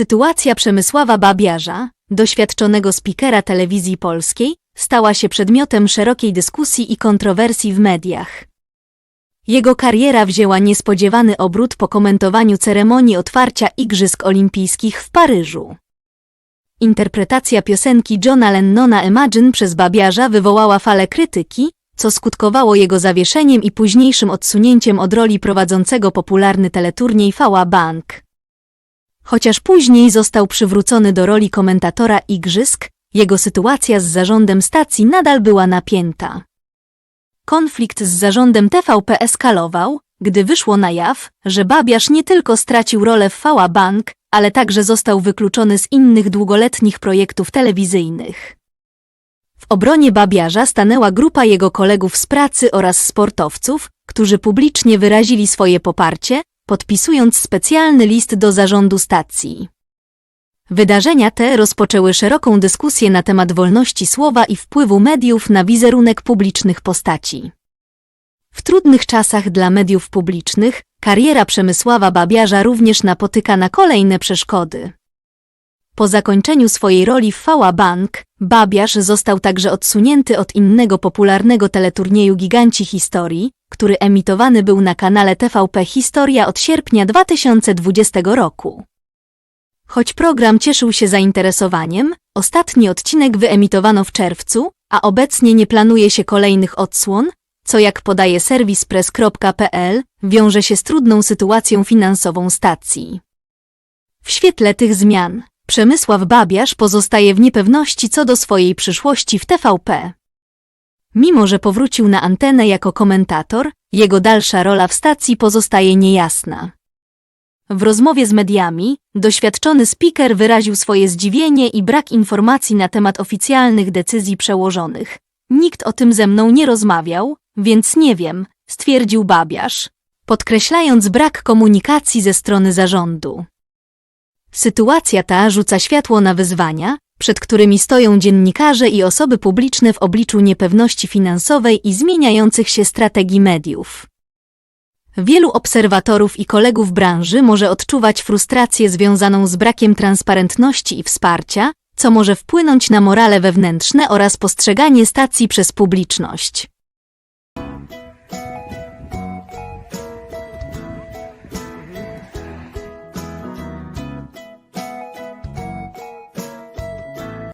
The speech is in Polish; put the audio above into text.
Sytuacja Przemysława Babiarza, doświadczonego spikera telewizji polskiej, stała się przedmiotem szerokiej dyskusji i kontrowersji w mediach. Jego kariera wzięła niespodziewany obrót po komentowaniu ceremonii otwarcia Igrzysk Olimpijskich w Paryżu. Interpretacja piosenki Johna Lennona Imagine przez Babiarza wywołała falę krytyki, co skutkowało jego zawieszeniem i późniejszym odsunięciem od roli prowadzącego popularny teleturniej Fała Bank. Chociaż później został przywrócony do roli komentatora Igrzysk, jego sytuacja z zarządem stacji nadal była napięta. Konflikt z zarządem TVP eskalował, gdy wyszło na jaw, że Babiarz nie tylko stracił rolę w Fała Bank, ale także został wykluczony z innych długoletnich projektów telewizyjnych. W obronie Babiarza stanęła grupa jego kolegów z pracy oraz sportowców, którzy publicznie wyrazili swoje poparcie, podpisując specjalny list do zarządu stacji. Wydarzenia te rozpoczęły szeroką dyskusję na temat wolności słowa i wpływu mediów na wizerunek publicznych postaci. W trudnych czasach dla mediów publicznych kariera Przemysława Babiarza również napotyka na kolejne przeszkody. Po zakończeniu swojej roli w Fała Bank, Babiarz został także odsunięty od innego popularnego teleturnieju Giganci Historii, który emitowany był na kanale TVP Historia od sierpnia 2020 roku. Choć program cieszył się zainteresowaniem, ostatni odcinek wyemitowano w czerwcu, a obecnie nie planuje się kolejnych odsłon, co jak podaje serwis press.pl, wiąże się z trudną sytuacją finansową stacji. W świetle tych zmian, Przemysław Babiarz pozostaje w niepewności co do swojej przyszłości w TVP. Mimo, że powrócił na antenę jako komentator, jego dalsza rola w stacji pozostaje niejasna. W rozmowie z mediami, doświadczony speaker wyraził swoje zdziwienie i brak informacji na temat oficjalnych decyzji przełożonych. Nikt o tym ze mną nie rozmawiał, więc nie wiem, stwierdził Babiarz, podkreślając brak komunikacji ze strony zarządu. Sytuacja ta rzuca światło na wyzwania, przed którymi stoją dziennikarze i osoby publiczne w obliczu niepewności finansowej i zmieniających się strategii mediów. Wielu obserwatorów i kolegów branży może odczuwać frustrację związaną z brakiem transparentności i wsparcia, co może wpłynąć na morale wewnętrzne oraz postrzeganie stacji przez publiczność.